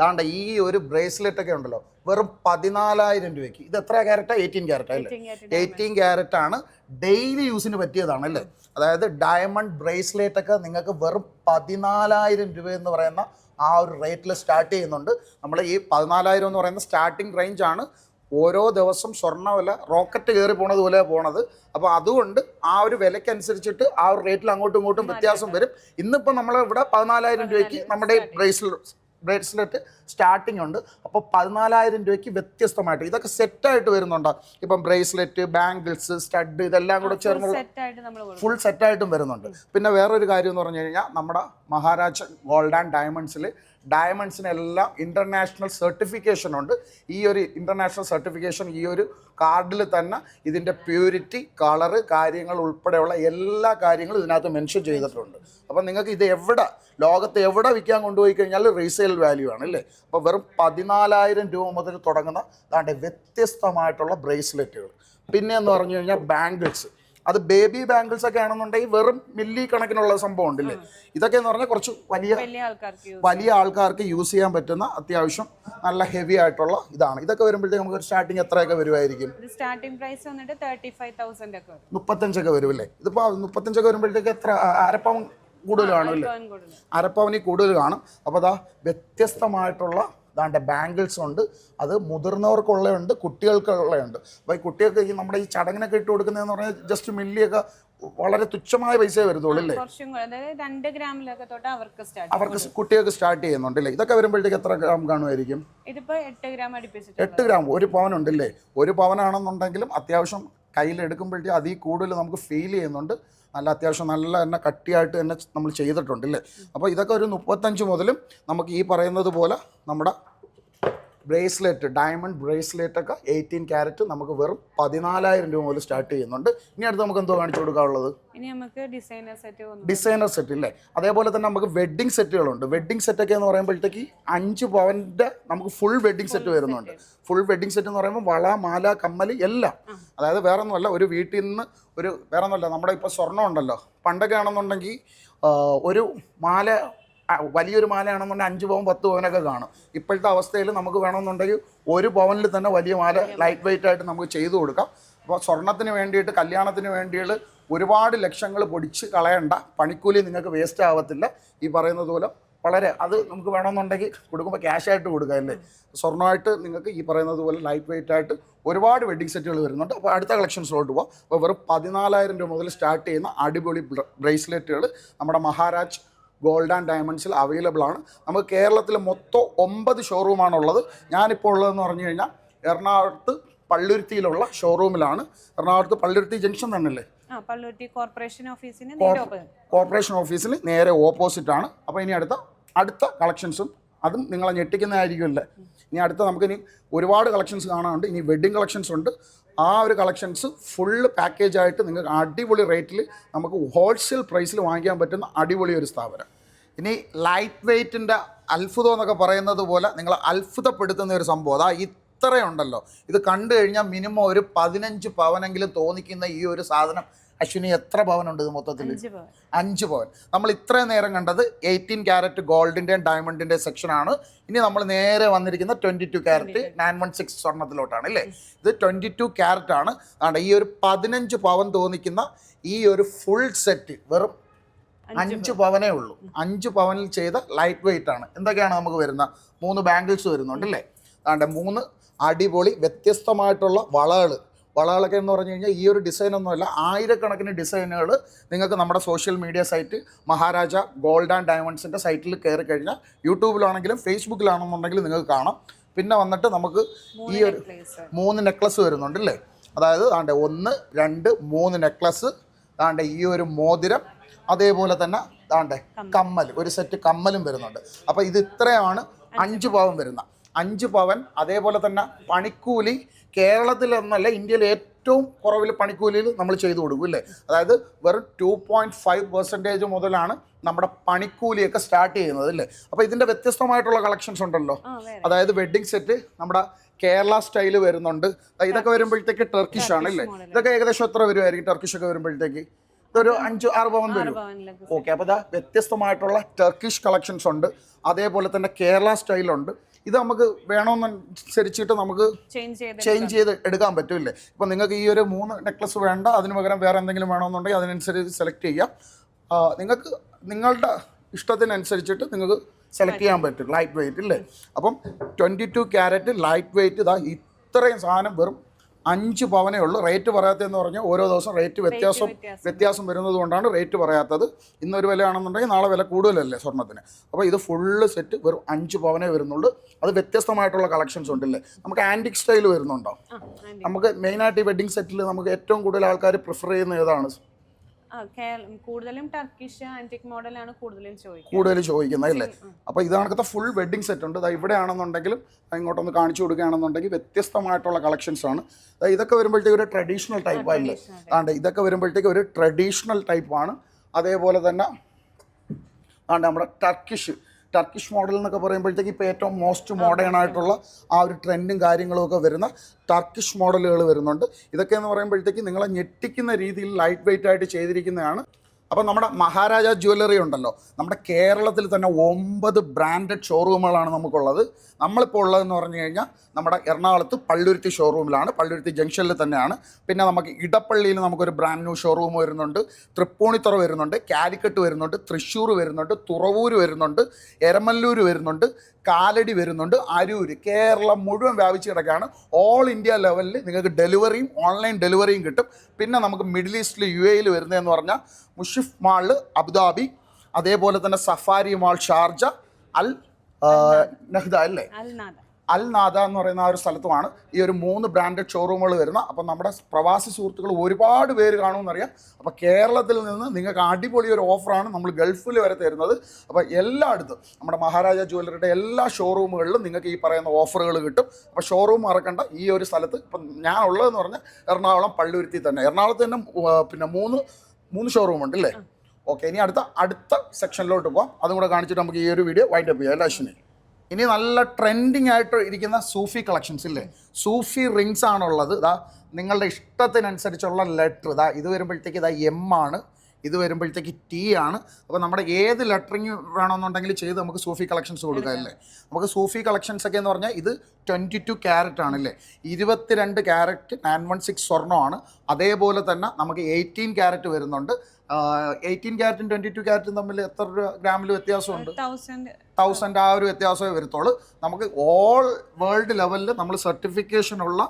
ദാണ്ട ഈ ഒരു ബ്രേസ്ലെറ്റ് ഒക്കെ ഉണ്ടല്ലോ വെറും പതിനാലായിരം രൂപയ്ക്ക്. ഇത് എത്ര ക്യാരറ്റാ? എയ്റ്റീൻ ക്യാരറ്റ് അല്ലേ? 18 carat എയ്റ്റീൻ ക്യാരറ്റ് ആണ് ഡെയിലി യൂസിന് പറ്റിയതാണ് അല്ലേ അതായത് ഡയമണ്ട് ബ്രേസ്ലെറ്റ് ഒക്കെ നിങ്ങൾക്ക് വെറും പതിനാലായിരം രൂപ എന്ന് പറയുന്ന ആ ഒരു റേറ്റിൽ സ്റ്റാർട്ട് ചെയ്യുന്നുണ്ട്. നമ്മൾ ഈ പതിനാലായിരം എന്ന് പറയുന്ന സ്റ്റാർട്ടിംഗ് റേഞ്ച് ആണ് ഓരോ ദിവസം സ്വർണ വില റോക്കറ്റ് കയറി പോണത് പോലെ പോണത്. അപ്പോൾ അതുകൊണ്ട് ആ ഒരു വിലക്കനുസരിച്ചിട്ട് ആ ഒരു റേറ്റിൽ അങ്ങോട്ടും ഇങ്ങോട്ടും വ്യത്യാസം വരും. ഇന്നിപ്പോൾ നമ്മൾ ഇവിടെ പതിനാലായിരം രൂപയ്ക്ക് നമ്മുടെ ബ്രേസ്ലെറ്റ് ബ്രേസ്ലെറ്റ് സ്റ്റാർട്ടിംഗ് ഉണ്ട്. അപ്പോൾ പതിനാലായിരം രൂപയ്ക്ക് വ്യത്യസ്തമായിട്ട് ഇതൊക്കെ സെറ്റായിട്ട് വരുന്നുണ്ട്? ഇപ്പം ബ്രേസ്ലെറ്റ് ബാംഗിൾസ് സ്റ്റഡ് ഇതെല്ലാം കൂടെ ചേർന്ന് ഫുൾ സെറ്റായിട്ടും വരുന്നുണ്ട്. പിന്നെ വേറൊരു കാര്യം എന്ന് പറഞ്ഞു കഴിഞ്ഞാൽ നമ്മുടെ മഹാരാജ ഗോൾഡ് ആൻഡ് ഡയമണ്ട്സിൽ ഡയമണ്ട്സിനെല്ലാം ഇന്റർനാഷണൽ സർട്ടിഫിക്കേഷൻ ഉണ്ട്. ഈ ഒരു ഇന്റർനാഷണൽ സർട്ടിഫിക്കേഷൻ ഈ ഒരു കാർഡിൽ തന്നെ ഇതിന്റെ പ്യൂരിറ്റി കളറ് കാര്യങ്ങൾ ഉൾപ്പെടെയുള്ള എല്ലാ കാര്യങ്ങളും ഇതിനകത്ത് മെൻഷൻ ചെയ്തിട്ടുണ്ട്. അപ്പം നിങ്ങൾക്ക് ഇത് എവിടെ ലോകത്ത് എവിടെ വിൽക്കാൻ കൊണ്ടുപോയി കഴിഞ്ഞാൽ റീസെയിൽ വാല്യൂ ആണ് അല്ലേ? അപ്പോൾ വെറും പതിനാലായിരം രൂപ മുതൽ തുടങ്ങുന്ന അതാണ്ട് വ്യത്യസ്തമായിട്ടുള്ള ബ്രേസ്ലെറ്റുകൾ പിന്നെ എന്ന് പറഞ്ഞു കഴിഞ്ഞാൽ ബാംഗിൾസ് അത് ബേബി ബാംഗിൾസ് ഒക്കെ ആണെന്നുണ്ടെങ്കിൽ വെറും മില്ലി കണക്കിനുള്ള സംഭവം ഉണ്ടല്ലേ? ഇതൊക്കെ എന്ന് പറഞ്ഞാൽ കുറച്ച് വലിയ വലിയ ആൾക്കാർക്ക് യൂസ് ചെയ്യാൻ പറ്റുന്ന അത്യാവശ്യം നല്ല ഹെവി ആയിട്ടുള്ള ഇതാണ്. ഇതൊക്കെ വരുമ്പോഴത്തേക്ക് നമുക്ക് സ്റ്റാർട്ടിങ് എത്രയൊക്കെ വരുമായിരിക്കും സ്റ്റാർട്ടിംഗ് പ്രൈസ് വന്നിട്ട് തേർട്ടി ഫൈവ് തൗസൻഡ് ഒക്കെ മുപ്പത്തഞ്ചൊക്കെ വരും അല്ലേ? ഇതിപ്പോൾ മുപ്പത്തഞ്ചൊക്കെ വരുമ്പോഴത്തേക്ക് എത്ര? അരപ്പവൻ കൂടുതൽ കാണും അല്ലേ? ടോൺ കൂടുതൽ. അരപ്പവനിൽ കൂടുതൽ കാണും. അപ്പോൾ അതാ വ്യത്യസ്തമായിട്ടുള്ള ദാണ്ട് ബാങ്കിൾസ് ഉണ്ട്. അത് മുതിർന്നവർക്കുള്ളതുണ്ട് കുട്ടികൾക്കുള്ളതുണ്ട് അപ്പോൾ ഈ കുട്ടികൾക്ക് ഈ നമ്മുടെ ഈ ചടങ്ങിനൊക്കെ ഇട്ട് കൊടുക്കുന്നതെന്ന് പറഞ്ഞാൽ ജസ്റ്റ് മില്ലിയൊക്കെ വളരെ തുച്ഛമായ പൈസയെ വരുത്തുള്ളൂ അല്ലേ രണ്ട് ഗ്രാമിലൊക്കെ തൊട്ട് അവർക്ക് സ്റ്റാർട്ട് അവർക്ക് കുട്ടികൾക്ക് സ്റ്റാർട്ട് ചെയ്യുന്നുണ്ട് അല്ലേ ഇതൊക്കെ വരുമ്പോഴത്തേക്ക് എത്ര ഗ്രാം കാണുമായിരിക്കും? ഇതിപ്പോ എട്ട് ഗ്രാം അടുപ്പിച്ചിട്ട് എട്ട് ഗ്രാം. ഒരു പവൻ ഉണ്ടല്ലേ ഒരു പവനാണെന്നുണ്ടെങ്കിലും അത്യാവശ്യം കയ്യിലെടുക്കുമ്പോഴത്തേക്ക് അതിൽ കൂടുതൽ നമുക്ക് ഫീൽ ചെയ്യുന്നുണ്ട്. നല്ല അത്യാവശ്യം നല്ല തന്നെ കട്ടിയായിട്ട് തന്നെ നമ്മൾ ചെയ്തിട്ടുണ്ട് അല്ലേ അപ്പോൾ ഇതൊക്കെ ഒരു മുപ്പത്തഞ്ച് മുതലും നമുക്ക് ഈ പറയുന്നത് പോലെ നമ്മുടെ ബ്രേസ്ലെറ്റ് ഡയമണ്ട് ബ്രേസ്ലെറ്റ് ഒക്കെ എയ്റ്റീൻ ക്യാരറ്റ് നമുക്ക് വെറും പതിനാലായിരം രൂപ മുതൽ സ്റ്റാർട്ട് ചെയ്യുന്നുണ്ട്. ഇനി അടുത്ത് നമുക്ക് എന്തോ കാണിച്ചു കൊടുക്കാനുള്ളത്? ഇനി നമുക്ക് ഡിസൈനർ സെറ്റ് ഡിസൈനർ സെറ്റ് ഇല്ലേ? അതേപോലെ തന്നെ നമുക്ക് വെഡ്ഡിംഗ് സെറ്റുകളുണ്ട് വെഡ്ഡിംഗ് സെറ്റ് ഒക്കെ എന്ന് പറയുമ്പോഴത്തേക്ക് അഞ്ച് പവന്റെ നമുക്ക് ഫുൾ വെഡ്ഡിംഗ് സെറ്റ് വരുന്നുണ്ട്. ഫുൾ വെഡ്ഡിംഗ് സെറ്റ് എന്ന് പറയുമ്പോൾ വള മാല കമ്മൽ എല്ലാം. അതായത് വേറെ ഒന്നുമല്ല ഒരു വീട്ടിൽ നിന്ന് ഒരു വേറെ ഒന്നുമല്ല നമ്മുടെ ഇപ്പോൾ സ്വർണം ഉണ്ടല്ലോ. പണ്ടൊക്കെ ആണെന്നുണ്ടെങ്കിൽ ഒരു മാല വലിയൊരു മാലയാണെന്നുണ്ടെങ്കിൽ അഞ്ച് പവൻ പത്ത് പവനൊക്കെ കാണും. ഇപ്പോഴത്തെ അവസ്ഥയിൽ നമുക്ക് വേണമെന്നുണ്ടെങ്കിൽ ഒരു പവനിൽ തന്നെ വലിയ മാല ലൈറ്റ് വെയിറ്റ് ആയിട്ട് നമുക്ക് ചെയ്തു കൊടുക്കാം. അപ്പോൾ സ്വർണത്തിന് വേണ്ടിയിട്ട് കല്യാണത്തിന് വേണ്ടിയിട്ട് ഒരുപാട് ലക്ഷങ്ങൾ പൊടിച്ച് കളയണ്ട. പണിക്കൂലി നിങ്ങൾക്ക് വേസ്റ്റ് ആവത്തില്ല. ഈ പറയുന്നത് പോലെ വളരെ അത് നമുക്ക് വേണമെന്നുണ്ടെങ്കിൽ കൊടുക്കുമ്പോൾ ക്യാഷ് ആയിട്ട് കൊടുക്കുക അല്ലേ? സ്വർണമായിട്ട് നിങ്ങൾക്ക് ഈ പറയുന്നത് പോലെ ലൈറ്റ് വെയിറ്റ് ആയിട്ട് ഒരുപാട് വെഡിങ് സെറ്റുകൾ വരുന്നുണ്ട്. അപ്പോൾ അടുത്ത കളക്ഷൻസിലോട്ട് പോകാം അപ്പോൾ വെറും പതിനാലായിരം രൂപ മുതൽ സ്റ്റാർട്ട് ചെയ്യുന്ന അടിപൊളി ബ്രേസ്ലെറ്റുകൾ നമ്മുടെ മഹാരാജ് ഗോൾഡ് ആൻഡ് ഡയമണ്ട്സിൽ അവൈലബിൾ ആണ്. നമുക്ക് കേരളത്തിൽ മൊത്തം ഒമ്പത് ഷോറൂമാണുള്ളത് ഞാനിപ്പോൾ ഉള്ളതെന്ന് പറഞ്ഞു കഴിഞ്ഞാൽ എറണാകുളത്ത് പള്ളുരുത്തിയിലുള്ള ഷോറൂമിലാണ് എറണാകുളത്ത് പള്ളുരുത്തി ജംഗ്ഷൻ തന്നെയല്ലേ? കോർപ്പറേഷൻ ഓഫീസിന് കോർപ്പറേഷൻ ഓഫീസിൽ നേരെ ഓപ്പോസിറ്റ് ആണ്. അപ്പോൾ ഇനി അടുത്ത അടുത്ത കളക്ഷൻസും അതും നിങ്ങളെ ഞെട്ടിക്കുന്നതായിരിക്കുമല്ലേ? ഇനി അടുത്ത നമുക്ക് ഇനി ഒരുപാട് കളക്ഷൻസ് കാണാനുണ്ട്. ഇനി വെഡ്ഡിങ് കളക്ഷൻസ് ഉണ്ട്. ആ ഒരു കളക്ഷൻസ് ഫുള്ള് പാക്കേജ് ആയിട്ട് നിങ്ങൾക്ക് അടിപൊളി റേറ്റിൽ നമുക്ക് ഹോൾസെയിൽ പ്രൈസിൽ വാങ്ങിക്കാൻ പറ്റുന്ന അടിപൊളി ഒരു സ്ഥാപനം. ഇനി ലൈറ്റ് വെയ്റ്റിന്റെ അത്ഭുതം എന്നൊക്കെ പറയുന്നത് പോലെ നിങ്ങൾ അത്ഭുതപ്പെടുത്തുന്ന ഒരു സംഭവം. അതാ ഇത്രയുണ്ടല്ലോ. ഇത് കണ്ടു കഴിഞ്ഞാൽ മിനിമം ഒരു പതിനഞ്ച് പവനെങ്കിലും തോന്നിക്കുന്ന ഈ ഒരു സാധനം അശ്വിനി എത്ര പവനുണ്ട് ഇത് മൊത്തത്തിൽ? അഞ്ച് പവൻ. നമ്മൾ ഇത്രയും നേരം കണ്ടത് എയ്റ്റീൻ ക്യാരറ്റ് ഗോൾഡിന്റെയും ഡയമണ്ടിന്റെ സെക്ഷനാണ് ഇനി നമ്മൾ നേരെ വന്നിരിക്കുന്ന twenty two carat nine one six സ്വർണത്തിലോട്ടാണ് അല്ലേ? ഇത് ട്വന്റി ടു ക്യാരറ്റ് ആണ്. അതാണ് ഈ ഒരു പതിനഞ്ച് പവൻ തോന്നിക്കുന്ന ഈ ഒരു ഫുൾ സെറ്റ് വെറും അഞ്ച് പവനേ ഉള്ളൂ. അഞ്ച് പവനിൽ ചെയ്ത ലൈറ്റ് വെയിറ്റ് ആണ്. എന്തൊക്കെയാണ് നമുക്ക് വരുന്ന? മൂന്ന് ബാംഗിൾസ് വരുന്നുണ്ട് അല്ലേ? അതാണ്ട് മൂന്ന് അടിപൊളി വ്യത്യസ്തമായിട്ടുള്ള വളകൾ വളകളൊക്കെ എന്ന് പറഞ്ഞു കഴിഞ്ഞാൽ ഈ ഒരു ഡിസൈൻ ഒന്നുമല്ല. ആയിരക്കണക്കിന് ഡിസൈനുകൾ നിങ്ങൾക്ക് നമ്മുടെ social media site Maharaja gold and ഡയമണ്ട്സിന്റെ സൈറ്റിൽ കയറി കഴിഞ്ഞാൽ യൂട്യൂബിലാണെങ്കിലും ഫേസ്ബുക്കിലാണെന്നുണ്ടെങ്കിലും നിങ്ങൾക്ക് കാണാം. പിന്നെ വന്നിട്ട് നമുക്ക് ഈ ഒരു മൂന്ന് നെക്ലസ് വരുന്നുണ്ട് അല്ലേ? അതായത് ആണ്ട് ഒന്ന് രണ്ട് മൂന്ന് നെക്ലസ് ആണ്ട് ഈ ഒരു മോതിരം അതേപോലെ തന്നെ ആണ്ട് കമ്മൽ. ഒരു സെറ്റ് കമ്മലും വരുന്നുണ്ട്. അപ്പോൾ ഇത് ഇത്രയാണ് അഞ്ച് പവൻ വരുന്ന. അഞ്ച് പവൻ അതേപോലെ തന്നെ പണിക്കൂലി കേരളത്തിൽ എന്നല്ല ഇന്ത്യയിൽ ഏറ്റവും കുറവിൽ പണിക്കൂലിയിൽ നമ്മൾ ചെയ്തു കൊടുക്കും അല്ലേ? അതായത് വെറും ടു പോയിന്റ് ഫൈവ് പെർസെന്റേജ് മുതലാണ് നമ്മുടെ പണിക്കൂലിയൊക്കെ സ്റ്റാർട്ട് ചെയ്യുന്നത് അല്ലേ? അപ്പോൾ ഇതിന്റെ വ്യത്യസ്തമായിട്ടുള്ള കളക്ഷൻസ് ഉണ്ടല്ലോ. അതായത് വെഡ്ഡിങ് സെറ്റ് നമ്മുടെ കേരള സ്റ്റൈൽ വരുന്നുണ്ട്. ഇതൊക്കെ വരുമ്പോഴത്തേക്ക് ടർക്കിഷ് ആണ് അല്ലേ? ഇതൊക്കെ ഏകദേശം എത്ര വരുമായിരിക്കും ടർക്കിഷ് ഒക്കെ വരുമ്പോഴത്തേക്ക്? ഇതൊരു അഞ്ച് ആറ് പവൻ വരും. ഓക്കെ അപ്പോൾ ഇതാ വ്യത്യസ്തമായിട്ടുള്ള ടർക്കിഷ് കളക്ഷൻസ് ഉണ്ട്. അതേപോലെ തന്നെ കേരള സ്റ്റൈലുണ്ട് ഇത് നമുക്ക് വേണമെന്നനുസരിച്ചിട്ട് നമുക്ക് ചേഞ്ച് ചെയ്ത് എടുക്കാൻ പറ്റില്ലേ? ഇപ്പം നിങ്ങൾക്ക് ഈ ഒരു മൂന്ന് നെക്ലസ് വേണ്ട. അതിന് പകരം വേറെ എന്തെങ്കിലും വേണമെന്നുണ്ടെങ്കിൽ അതിനനുസരിച്ച് സെലക്ട് ചെയ്യാം. നിങ്ങൾക്ക് നിങ്ങളുടെ ഇഷ്ടത്തിനനുസരിച്ചിട്ട് നിങ്ങൾക്ക് സെലക്ട് ചെയ്യാൻ പറ്റും. ലൈറ്റ് വെയിറ്റ് അല്ലേ അപ്പം twenty two carat light weight ഇതാ ഇത്രയും സാധനം വെറും അഞ്ച് പവനേ ഉള്ളൂ. റേറ്റ് പറയാത്തതെന്ന് പറഞ്ഞാൽ ഓരോ ദിവസം റേറ്റ് വ്യത്യാസം വ്യത്യാസം. വരുന്നത് കൊണ്ടാണ് റേറ്റ് പറയാത്തത്. ഇന്നൊരു വിലയാണെന്നുണ്ടെങ്കിൽ നാളെ വില കൂടുതലല്ലേ സ്വർണത്തിന് അപ്പോൾ ഇത് ഫുള്ള് സെറ്റ് വെറും അഞ്ച് പവനേ വരുന്നുള്ളൂ. അത് വ്യത്യസ്തമായിട്ടുള്ള കളക്ഷൻസ് ഉണ്ടല്ലേ? നമുക്ക് ആന്റിക് സ്റ്റൈൽ വരുന്നുണ്ടോ? നമുക്ക് മെയിനായിട്ട് ഈ വെഡ്ഡിങ് സെറ്റിൽ നമുക്ക് ഏറ്റവും കൂടുതൽ ആൾക്കാർ പ്രിഫർ ചെയ്യുന്ന ഏതാണ്? കൂടുതലും ടർക്കിഷ് ആന്റിക് മോഡലാണ് കൂടുതലും ചോദിക്കുന്നത്. കൂടുതൽ ചോദിക്കുന്നത് അല്ലേ? അപ്പോൾ ഇതാണത്തെ ഫുൾ വെഡിങ് സെറ്റ് ഉണ്ട്. ദാ ഇവിടെ ആണെന്നുണ്ടെങ്കിലും ദാ ഇങ്ങോട്ടൊന്ന് കാണിച്ചു കൊടുക്കുകയാണെന്നുണ്ടെങ്കിൽ വ്യത്യസ്തമായിട്ടുള്ള കളക്ഷൻസ് ആണ്. ഇതൊക്കെ വരുമ്പോഴത്തേക്ക് ഒരു ട്രഡീഷണൽ ടൈപ്പ് അല്ലേ അതാണ്ട് ആണ്ട് ഇതൊക്കെ വരുമ്പോഴത്തേക്ക് ഒരു ട്രഡീഷണൽ ആണ്. അതേപോലെ തന്നെ ആണ്ട് നമ്മുടെ ടർക്കിഷ് ടർക്കിഷ് മോഡൽ എന്നൊക്കെ പറയുമ്പോഴത്തേക്ക് ഇപ്പോൾ ഏറ്റവും മോസ്റ്റ് മോഡേൺ ആയിട്ടുള്ള ആ ഒരു ട്രെൻഡും കാര്യങ്ങളും ഒക്കെ വരുന്ന ടർക്കിഷ് മോഡലുകൾ വരുന്നുണ്ട്. ഇതൊക്കെ എന്ന് പറയുമ്പോഴത്തേക്ക് നിങ്ങളെ ഞെട്ടിക്കുന്ന രീതിയിൽ ലൈറ്റ് വെയിറ്റ് ആയിട്ട് ചെയ്തിരിക്കുന്നതാണ് അപ്പോൾ നമ്മുടെ മഹാരാജ ജ്വല്ലറി ഉണ്ടല്ലോ. നമ്മുടെ കേരളത്തിൽ തന്നെ ഒമ്പത് ബ്രാൻഡഡ് ഷോറൂമുകളാണ് നമുക്കുള്ളത്. നമ്മളിപ്പോൾ ഉള്ളതെന്ന് പറഞ്ഞു കഴിഞ്ഞാൽ നമ്മുടെ എറണാകുളത്ത് പള്ളുരുത്തി ഷോറൂമിലാണ് പള്ളുരുത്തി ജംഗ്ഷനിൽ തന്നെയാണ്. പിന്നെ നമുക്ക് ഇടപ്പള്ളിയിൽ നമുക്കൊരു ബ്രാൻഡ് ന്യൂ ഷോറൂം വരുന്നുണ്ട്. തൃപ്പൂണിത്തുറ വരുന്നുണ്ട്. കാലിക്കട്ട് വരുന്നുണ്ട്. തൃശ്ശൂർ വരുന്നുണ്ട്. തുറവൂർ വരുന്നുണ്ട്. എരമല്ലൂർ വരുന്നുണ്ട്. കാലടി വരുന്നുണ്ട്. അരൂർ കേരളം മുഴുവൻ വ്യാപിച്ച് കിടക്കുകയാണ്. ഓൾ ഇന്ത്യ ലെവലിൽ നിങ്ങൾക്ക് ഡെലിവറിയും ഓൺലൈൻ ഡെലിവറിയും കിട്ടും. പിന്നെ നമുക്ക് മിഡിൽ ഈസ്റ്റിൽ യു എയിൽ വരുന്നതെന്ന് പറഞ്ഞാൽ മുഷിഫ് മാൾ അബുദാബി അതേപോലെ തന്നെ Safari mall Sharjah Al Nahda അല്ലേ? Al Nahda. അൽ നാദ എന്ന് പറയുന്ന ആ ഒരു സ്ഥലത്തുമാണ് ഈ ഒരു മൂന്ന് ബ്രാൻഡഡ് ഷോറൂമുകൾ വരുന്ന അപ്പം നമ്മുടെ പ്രവാസി സുഹൃത്തുക്കൾ ഒരുപാട് പേര് കാണുമെന്നറിയാം. അപ്പോൾ കേരളത്തിൽ നിന്ന് നിങ്ങൾക്ക് അടിപൊളി ഒരു ഓഫറാണ് നമ്മൾ ഗൾഫിൽ വരെ തരുന്നത്. അപ്പോൾ എല്ലായിടത്തും നമ്മുടെ മഹാരാജ ജ്വല്ലറിയുടെ എല്ലാ ഷോറൂമുകളിലും നിങ്ങൾക്ക് ഈ പറയുന്ന ഓഫറുകൾ കിട്ടും. അപ്പോൾ ഷോറൂം മറക്കണ്ട. ഈ ഒരു സ്ഥലത്ത് ഇപ്പം ഞാൻ ഉള്ളതെന്ന് പറഞ്ഞാൽ എറണാകുളം പള്ളുരുത്തി തന്നെ. എറണാകുളത്ത് തന്നെ പിന്നെ മൂന്ന് മൂന്ന് ഷോറൂം ഉണ്ട് അല്ലേ? ഓക്കെ ഇനി അടുത്ത അടുത്ത സെക്ഷനിലോട്ട് പോകാം അതും കൂടെ കാണിച്ചിട്ട് നമുക്ക് ഈ ഒരു വീഡിയോ വൈൻഡ് അപ്പ് ചെയ്യാം അല്ലേ അശ്വിനി? ഇനി നല്ല ട്രെൻഡിങ് ആയിട്ട് ഇരിക്കുന്ന സൂഫി കളക്ഷൻസ് ഇല്ലേ? സൂഫി റിങ്സ് ആണുള്ളത്. ഇതാ നിങ്ങളുടെ ഇഷ്ടത്തിനനുസരിച്ചുള്ള ലെറ്റർ ഇതാ ഇത് വരുമ്പോഴത്തേക്ക് ഇതാ എം ആണ്. ഇത് വരുമ്പോഴത്തേക്ക് ടി ആണ്. അപ്പോൾ നമ്മുടെ ഏത് ലെറ്ററിങ് വേണമെന്നുണ്ടെങ്കിൽ ചെയ്ത് നമുക്ക് സൂഫി കളക്ഷൻസ് കൊടുക്കാം അല്ലേ? നമുക്ക് സൂഫി കളക്ഷൻസ് ഒക്കെ എന്ന് പറഞ്ഞാൽ ഇത് ട്വന്റി ടു ക്യാരറ്റ് ആണല്ലേ ഇരുപത്തിരണ്ട് ക്യാരറ്റ് നയൻ വൺ സിക്സ് സ്വർണമാണ്. അതേപോലെ തന്നെ നമുക്ക് എയ്റ്റീൻ ക്യാരറ്റ് വരുന്നുണ്ട്. എയ്റ്റീൻ ക്യാരറ്റും ട്വന്റി ടു ക്യാരറ്റും തമ്മിൽ എത്ര ഗ്രാമിൽ വ്യത്യാസമുണ്ട് തൗസൻഡ് ആ ഒരു വ്യത്യാസമേ വരത്തുള്ളൂ. നമുക്ക് ഓൾ വേൾഡ് ലെവലിൽ നമ്മൾ സർട്ടിഫിക്കേഷൻ ഉള്ള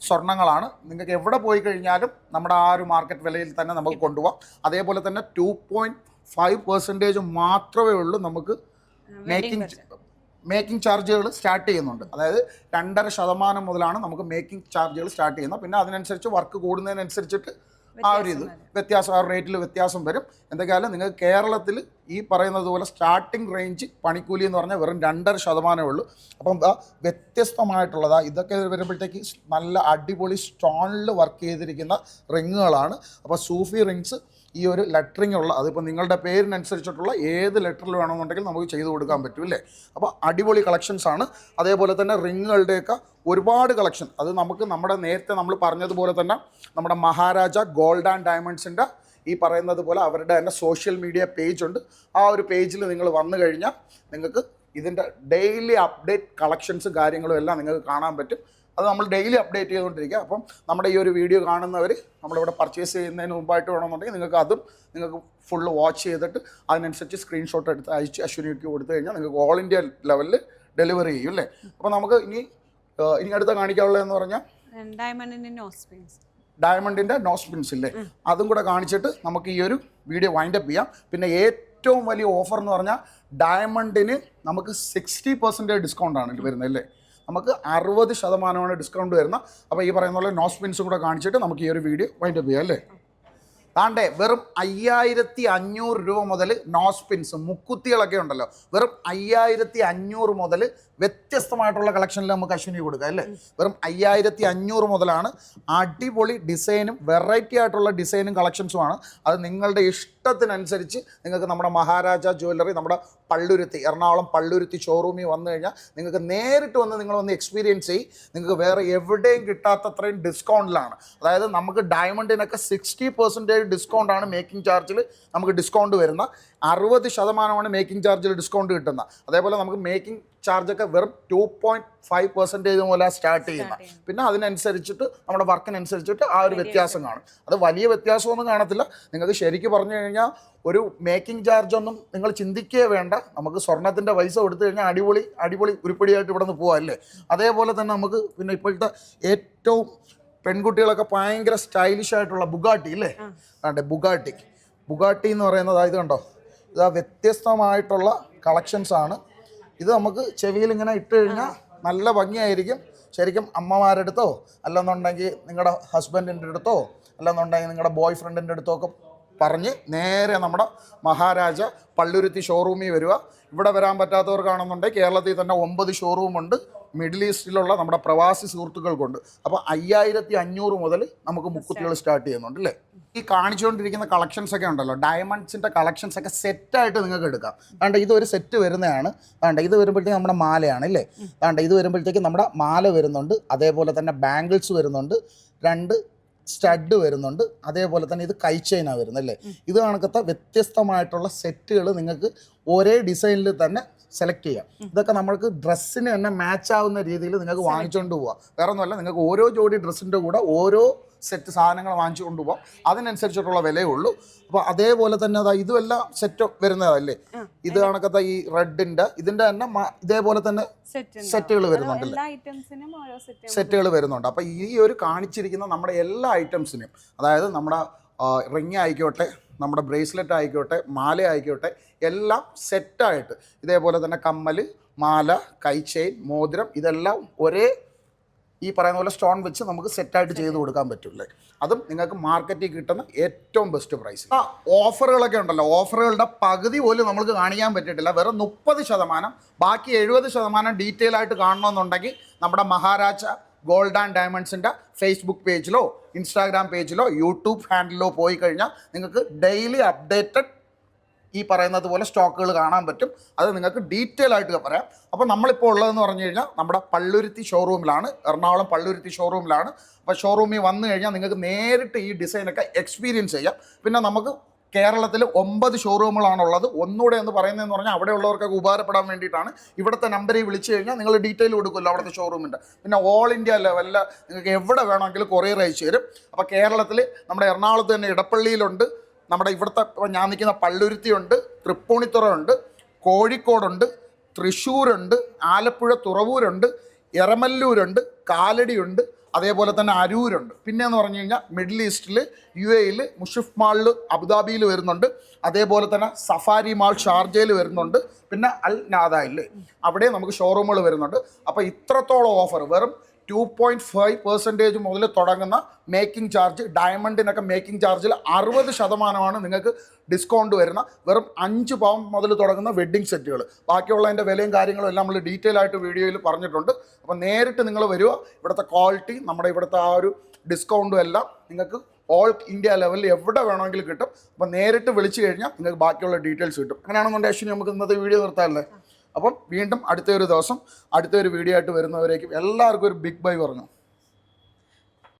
സ്വർണങ്ങളാണ് നിങ്ങൾക്ക് എവിടെ പോയി കഴിഞ്ഞാലും നമ്മുടെ ആ ഒരു മാർക്കറ്റ് വിലയിൽ തന്നെ നമുക്ക് കൊണ്ടുപോകാം അതേപോലെ തന്നെ ടു പോയിന്റ് ഫൈവ് പെർസെന്റേജ് മാത്രമേ ഉള്ളൂ നമുക്ക് മേക്കിംഗ് മേക്കിംഗ് ചാർജുകൾ സ്റ്റാർട്ട് ചെയ്യുന്നുണ്ട്. അതായത് രണ്ടര ശതമാനം മുതലാണ് നമുക്ക് മേക്കിംഗ് ചാർജുകൾ സ്റ്റാർട്ട് ചെയ്യുന്നത്. പിന്നെ അതിനനുസരിച്ച് വർക്ക് കൂടുന്നതിനനുസരിച്ചിട്ട് ആ ഒരു ഇത് വ്യത്യാസം ആ റേറ്റിൽ വ്യത്യാസം വരും. എന്തൊക്കെയാലും നിങ്ങൾ കേരളത്തിൽ ഈ പറയുന്നത് പോലെ സ്റ്റാർട്ടിംഗ് റേഞ്ച് പണിക്കൂലി എന്ന് പറഞ്ഞാൽ വെറും രണ്ടര ശതമാനമേ ഉള്ളൂ. അപ്പം വ്യത്യസ്തമായിട്ടുള്ളതാ ഇതൊക്കെ വരുമ്പോഴത്തേക്ക് നല്ല അടിപൊളി സ്റ്റോണിൽ വർക്ക് ചെയ്തിരിക്കുന്ന റിങ്ങുകളാണ് അപ്പോൾ സൂഫി റിങ്സ് ഈ ഒരു ലെറ്ററിംഗ് ഉള്ള അതിപ്പോൾ നിങ്ങളുടെ പേരിനനുസരിച്ചിട്ടുള്ള ഏത് ലെറ്ററിൽ വേണമെന്നുണ്ടെങ്കിൽ നമുക്ക് ചെയ്തു കൊടുക്കാൻ പറ്റും അല്ലേ അപ്പോൾ അടിപൊളി കളക്ഷൻസ് ആണ്. അതേപോലെ തന്നെ റിങ്ങുകളുടെയൊക്കെ ഒരുപാട് കളക്ഷൻ അത് നമുക്ക് നമ്മുടെ നേരത്തെ നമ്മൾ പറഞ്ഞതുപോലെ തന്നെ നമ്മുടെ മഹാരാജ ഗോൾഡ് ആൻഡ് ഡയമണ്ട്സിന്റെ ഈ പറയുന്നത് പോലെ അവരുടെ തന്നെ സോഷ്യൽ മീഡിയ പേജ് ഉണ്ട്. ആ ഒരു പേജിൽ നിങ്ങൾ വന്നു കഴിഞ്ഞാൽ നിങ്ങൾക്ക് ഇതിന്റെ ഡെയിലി അപ്ഡേറ്റ് കളക്ഷൻസ് കാര്യങ്ങളും എല്ലാം നിങ്ങൾക്ക് കാണാൻ പറ്റും. അത് നമ്മൾ ഡെയിലി അപ്ഡേറ്റ് ചെയ്തുകൊണ്ടിരിക്കുക. അപ്പം നമ്മുടെ ഈ ഒരു വീഡിയോ കാണുന്നവർ നമ്മളിവിടെ പർച്ചേസ് ചെയ്യുന്നതിന് മുമ്പായിട്ട് വേണമെന്നുണ്ടെങ്കിൽ നിങ്ങൾക്ക് അതും നിങ്ങൾക്ക് ഫുള്ള് വാച്ച് ചെയ്തിട്ട് അതിനനുസരിച്ച് സ്ക്രീൻഷോട്ട് എടുത്ത് അയച്ച് അശ്വിനിക്ക് കൊടുത്തു കഴിഞ്ഞാൽ നിങ്ങൾക്ക് ഓൾ ഇന്ത്യ ലെവലിൽ ഡെലിവറി ചെയ്യും അല്ലേ? അപ്പോൾ നമുക്ക് ഇനി ഇനി അടുത്ത കാണിക്കാനുള്ളതെന്ന് പറഞ്ഞാൽ ഡയമണ്ടിന്റെ നോസ്പിൻസ് ഇല്ലേ? അതും കൂടെ കാണിച്ചിട്ട് നമുക്ക് ഈ ഒരു വീഡിയോ വൈൻഡപ്പ് ചെയ്യാം. പിന്നെ ഏറ്റവും വലിയ ഓഫർ എന്ന് പറഞ്ഞാൽ ഡയമണ്ടിന് നമുക്ക് സിക്സ്റ്റി പെർസെന്റേജ് ഡിസ്കൗണ്ട് ആണ് വരുന്നത് അല്ലേ? നമുക്ക് അറുപത് ശതമാനമാണ് ഡിസ്കൗണ്ട് വരുന്നത് അപ്പോൾ ഈ പറയുന്ന പോലെ നോസ് പിൻസും കൂടെ കാണിച്ചിട്ട് നമുക്ക് ഈ ഒരു വീഡിയോ വൈൻഡപ്പ് ചെയ്യാം അല്ലേ? താണ്ടേ വെറും അയ്യായിരത്തി അഞ്ഞൂറ് രൂപ മുതൽ നോസ്പിൻസ് മുക്കുത്തികളൊക്കെ ഉണ്ടല്ലോ. വെറും അയ്യായിരത്തി അഞ്ഞൂറ് മുതൽ വ്യത്യസ്തമായിട്ടുള്ള കളക്ഷനിൽ നമുക്ക് അശ്വിനി കൊടുക്കാം അല്ലേ? വെറും അയ്യായിരത്തി അഞ്ഞൂറ് മുതലാണ് അടിപൊളി ഡിസൈനും വെറൈറ്റി ആയിട്ടുള്ള ഡിസൈനും കളക്ഷൻസുമാണ് അത് നിങ്ങളുടെ ഇഷ്ടത്തിനനുസരിച്ച് നിങ്ങൾക്ക് നമ്മുടെ മഹാരാജ ജ്വല്ലറി നമ്മുടെ പള്ളുരുത്തി എറണാകുളം പള്ളുരുത്തി ഷോറൂമിൽ വന്നു കഴിഞ്ഞാൽ നിങ്ങൾക്ക് നേരിട്ട് വന്ന് നിങ്ങൾ വന്ന് എക്സ്പീരിയൻസ് ചെയ്യും. നിങ്ങൾക്ക് വേറെ എവിടെയും കിട്ടാത്തത്രയും ഡിസ്കൗണ്ടിലാണ് അതായത് നമുക്ക് ഡയമണ്ടിനൊക്കെ സിക്സ്റ്റി പെർസെന്റേജ് ഡിസ്കൗണ്ടാണ് മേക്കിംഗ് ചാർജിൽ നമുക്ക് ഡിസ്കൗണ്ട് വരുന്ന. അറുപത് ശതമാനമാണ് മേക്കിംഗ് ചാർജിൽ ഡിസ്കൗണ്ട് കിട്ടുന്നത് അതേപോലെ നമുക്ക് മേക്കിംഗ് ചാർജൊക്കെ വെറും ടു പോയിന്റ് ഫൈവ് പെർസെന്റേജ് മുതലാണ് സ്റ്റാർട്ട് ചെയ്യുന്നത്. പിന്നെ അതിനനുസരിച്ചിട്ട് നമ്മുടെ വർക്കിനനുസരിച്ചിട്ട് ആ ഒരു വ്യത്യാസം കാണും. അത് വലിയ വ്യത്യാസമൊന്നും കാണത്തില്ല. നിങ്ങൾക്ക് ശരിക്കും പറഞ്ഞു കഴിഞ്ഞാൽ ഒരു മേക്കിംഗ് ചാർജ് ഒന്നും നിങ്ങൾ ചിന്തിക്കേ വേണ്ട. നമുക്ക് സ്വർണത്തിന്റെ പൈസ കൊടുത്തു കഴിഞ്ഞാൽ അടിപൊളി അടിപൊളി ഉരുപ്പടിയായിട്ട് ഇവിടെ നിന്ന് പോകാം അല്ലേ? അതേപോലെ തന്നെ നമുക്ക് പിന്നെ ഇപ്പോഴത്തെ ഏറ്റവും പെൺകുട്ടികളൊക്കെ ഭയങ്കര സ്റ്റൈലിഷ് ആയിട്ടുള്ള ബുഗാട്ടി ഇല്ലേ? അതെ ബുഗാട്ടി. ബുഗാട്ടി എന്ന് പറയുന്നത് ഇത് കണ്ടോ? ഇത് ആ വ്യത്യസ്തമായിട്ടുള്ള കളക്ഷൻസ് ആണ്. ഇത് നമുക്ക് ചെവിയിൽ ഇങ്ങനെ ഇട്ട് കഴിഞ്ഞാൽ നല്ല ഭംഗിയായിരിക്കും. ശരിക്കും അമ്മമാരുടെ അടുത്തോ അല്ലെന്നുണ്ടെങ്കിൽ നിങ്ങളുടെ ഹസ്ബൻഡിന്റെ അടുത്തോ അല്ലെന്നുണ്ടെങ്കിൽ നിങ്ങളുടെ ബോയ് ഫ്രണ്ടിന്റെ അടുത്തോ ഒക്കെ പറഞ്ഞ് നേരെ നമ്മുടെ മഹാരാജ പള്ളുരുത്തി ഷോറൂമിൽ വരിക ഇവിടെ വരാൻ പറ്റാത്തവർക്കാണെന്നുണ്ടെങ്കിൽ കേരളത്തിൽ തന്നെ ഒമ്പത് ഷോറൂമുണ്ട് മിഡിൽ ഈസ്റ്റിലുള്ള നമ്മുടെ പ്രവാസി സുഹൃത്തുക്കൾക്കുണ്ട്. അപ്പോൾ അയ്യായിരത്തി അഞ്ഞൂറ് മുതൽ നമുക്ക് മുക്കുത്തികൾ സ്റ്റാർട്ട് ചെയ്യുന്നുണ്ട് അല്ലേ? ഈ കാണിച്ചുകൊണ്ടിരിക്കുന്ന കളക്ഷൻസ് ഒക്കെ ഉണ്ടല്ലോ ഡയമണ്ട്സിന്റെ കളക്ഷൻസ് ഒക്കെ സെറ്റായിട്ട് നിങ്ങൾക്ക് എടുക്കാം. വേണ്ട ഇത് ഒരു സെറ്റ് വരുന്നതാണ്. അതുകൊണ്ട് ഇത് വരുമ്പോഴത്തേക്ക് നമ്മുടെ മാലയാണ് അല്ലേ? അതുകൊണ്ട് ഇത് വരുമ്പോഴത്തേക്ക് നമ്മുടെ മാല വരുന്നുണ്ട്. അതേപോലെ തന്നെ ബാംഗിൾസ് വരുന്നുണ്ട്. രണ്ട് സ്റ്റഡ് വരുന്നുണ്ട്. അതേപോലെ തന്നെ ഇത് കൈ വരുന്നല്ലേ ഇത് കണക്കത്തെ വ്യത്യസ്തമായിട്ടുള്ള സെറ്റുകൾ നിങ്ങൾക്ക് ഒരേ ഡിസൈനിൽ തന്നെ സെലക്ട് ചെയ്യാം. ഇതൊക്കെ നമ്മൾക്ക് ഡ്രസ്സിന് തന്നെ മാച്ച് ആവുന്ന രീതിയിൽ നിങ്ങൾക്ക് വാങ്ങിച്ചുകൊണ്ട് പോവാം. വേറെ ഒന്നുമല്ല നിങ്ങൾക്ക് ഓരോ ജോഡി ഡ്രസ്സിന്റെ കൂടെ ഓരോ സെറ്റ് സാധനങ്ങൾ വാങ്ങിച്ചു കൊണ്ടുപോകാം അതിനനുസരിച്ചിട്ടുള്ള വിലയേ ഉള്ളൂ അപ്പോൾ അതേപോലെ തന്നെ അതാ ഇതുമെല്ലാം സെറ്റ് വരുന്നതല്ലേ? ഇത് കണക്കത്തെ ഈ റെഡിന്റെ ഇതിന്റെ തന്നെ ഇതേപോലെ തന്നെ സെറ്റുകൾ വരുന്നുണ്ടല്ലേ സെറ്റുകൾ വരുന്നുണ്ട് അപ്പോൾ ഈ ഒരു കാണിച്ചിരിക്കുന്ന നമ്മുടെ എല്ലാ ഐറ്റംസിനും അതായത് നമ്മുടെ റിങ് ആയിക്കോട്ടെ നമ്മുടെ ബ്രേസ്ലെറ്റ് ആയിക്കോട്ടെ മാല ആയിക്കോട്ടെ എല്ലാം സെറ്റായിട്ട് ഇതേപോലെ തന്നെ കമ്മൽ മാല കൈ ചെയിൻ മോതിരം ഇതെല്ലാം ഒരേ ഈ പറയുന്ന പോലെ സ്റ്റോൺ വെച്ച് നമുക്ക് സെറ്റായിട്ട് ചെയ്ത് കൊടുക്കാൻ പറ്റില്ലേ? അതും നിങ്ങൾക്ക് മാർക്കറ്റിൽ കിട്ടുന്ന ഏറ്റവും ബെസ്റ്റ് പ്രൈസ് ആ ഓഫറുകളൊക്കെ ഉണ്ടല്ലോ. ഓഫറുകളുടെ പകുതി പോലും നമുക്ക് കാണിക്കാൻ പറ്റിയിട്ടില്ല. വെറും മുപ്പത് ശതമാനം ബാക്കി എഴുപത് ശതമാനം ഡീറ്റെയിൽ ആയിട്ട് കാണണമെന്നുണ്ടെങ്കിൽ നമ്മുടെ മഹാരാജ ഗോൾഡ് ആൻഡ് ഡയമണ്ട്സിന്റെ ഫേസ്ബുക്ക് പേജിലോ ഇൻസ്റ്റാഗ്രാം പേജിലോ യൂട്യൂബ് ഹാൻഡിലോ പോയി കഴിഞ്ഞാൽ നിങ്ങൾക്ക് ഡെയിലി അപ്ഡേറ്റഡ് ഈ പറയുന്നത് പോലെ സ്റ്റോക്കുകൾ കാണാൻ പറ്റും. അത് നിങ്ങൾക്ക് ഡീറ്റെയിൽ ആയിട്ട് പറയാം. അപ്പോൾ നമ്മളിപ്പോൾ ഉള്ളതെന്ന് പറഞ്ഞു കഴിഞ്ഞാൽ നമ്മുടെ പള്ളുരുത്തി ഷോറൂമിലാണ് എറണാകുളം പള്ളുരുത്തി ഷോറൂമിലാണ് അപ്പോൾ ഷോറൂമിൽ വന്നു കഴിഞ്ഞാൽ നിങ്ങൾക്ക് നേരിട്ട് ഈ ഡിസൈനൊക്കെ എക്സ്പീരിയൻസ് ചെയ്യാം. പിന്നെ നമുക്ക് കേരളത്തിൽ ഒമ്പത് ഷോറൂമുകളാണുള്ളത് ഒന്നുകൂടെ എന്ന് പറയുന്നതെന്ന് പറഞ്ഞാൽ അവിടെ ഉള്ളവർക്കൊക്കെ ഉപകാരപ്പെടാൻ വേണ്ടിയിട്ടാണ്. ഇവിടുത്തെ നമ്പറിൽ വിളിച്ചു കഴിഞ്ഞാൽ നിങ്ങൾ ഡീറ്റെയിൽ കൊടുക്കുമല്ലോ അവിടുത്തെ ഷോറൂമിന്റെ പിന്നെ ഓൾ ഇന്ത്യ ലെവലിൽ നിങ്ങൾക്ക് എവിടെ വേണമെങ്കിലും കൊറിയർ അയച്ചു തരും. അപ്പോൾ കേരളത്തിൽ നമ്മുടെ എറണാകുളത്ത് തന്നെ ഇടപ്പള്ളിയിലുണ്ട്. നമ്മുടെ ഇവിടുത്തെ ഞാൻ നിൽക്കുന്ന പള്ളുരുത്തിയുണ്ട് തൃപ്പൂണിത്തുറയുണ്ട് കോഴിക്കോടുണ്ട് തൃശ്ശൂരുണ്ട് ആലപ്പുഴ തുറവൂരുണ്ട് എറമല്ലൂരുണ്ട് കാലടിയുണ്ട് അതേപോലെ തന്നെ അരൂരുണ്ട്. പിന്നെ എന്ന് പറഞ്ഞു കഴിഞ്ഞാൽ മിഡിൽ ഈസ്റ്റിൽ യു എയിൽ മുഷിഫ് മാളിൽ അബുദാബിയിൽ വരുന്നുണ്ട് അതേപോലെ തന്നെ സഫാരി മാൾ ഷാർജയിൽ വരുന്നുണ്ട് പിന്നെ അൽ നാദായിൽ അവിടെ നമുക്ക് ഷോറൂമുകൾ വരുന്നുണ്ട്. അപ്പോൾ ഇത്രത്തോളം ഓഫർ വെറും ടു പോയിന്റ് ഫൈവ് പെർസെന്റേജ് മുതൽ തുടങ്ങുന്ന മേക്കിംഗ് ചാർജ് ഡയമണ്ടിനൊക്കെ മേക്കിംഗ് ചാർജിൽ അറുപത് ശതമാനമാണ് നിങ്ങൾക്ക് ഡിസ്കൗണ്ട് വരുന്ന വെറും അഞ്ച് പവൻ മുതൽ തുടങ്ങുന്ന വെഡ്ഡിംഗ് സെറ്റുകൾ ബാക്കിയുള്ളതിന്റെ വിലയും കാര്യങ്ങളും എല്ലാം നമ്മൾ ഡീറ്റെയിൽ ആയിട്ട് വീഡിയോയിൽ പറഞ്ഞിട്ടുണ്ട്. അപ്പോൾ നേരിട്ട് നിങ്ങൾ വരിക. ഇവിടുത്തെ ക്വാളിറ്റി നമ്മുടെ ഇവിടുത്തെ ആ ഒരു ഡിസ്കൗണ്ടും എല്ലാം നിങ്ങൾക്ക് ഓൾ ഇന്ത്യ ലെവലിൽ എവിടെ വേണമെങ്കിലും കിട്ടും. അപ്പോൾ നേരിട്ട് വിളിച്ചു കഴിഞ്ഞാൽ നിങ്ങൾക്ക് ബാക്കിയുള്ള ഡീറ്റെയിൽസ് കിട്ടും. അങ്ങനെയാണെന്നുണ്ടെങ്കിൽ അശ്വിനി നമുക്ക് ഇന്നത്തെ വീഡിയോ നിർത്താമല്ലേ അപ്പം വീണ്ടും അടുത്ത ഒരു ദിവസം അടുത്ത ഒരു വീഡിയോ ആയിട്ട് വരുന്നവരേക്കും എല്ലാവർക്കും ഒരു ബിഗ് ബൈ പറഞ്ഞു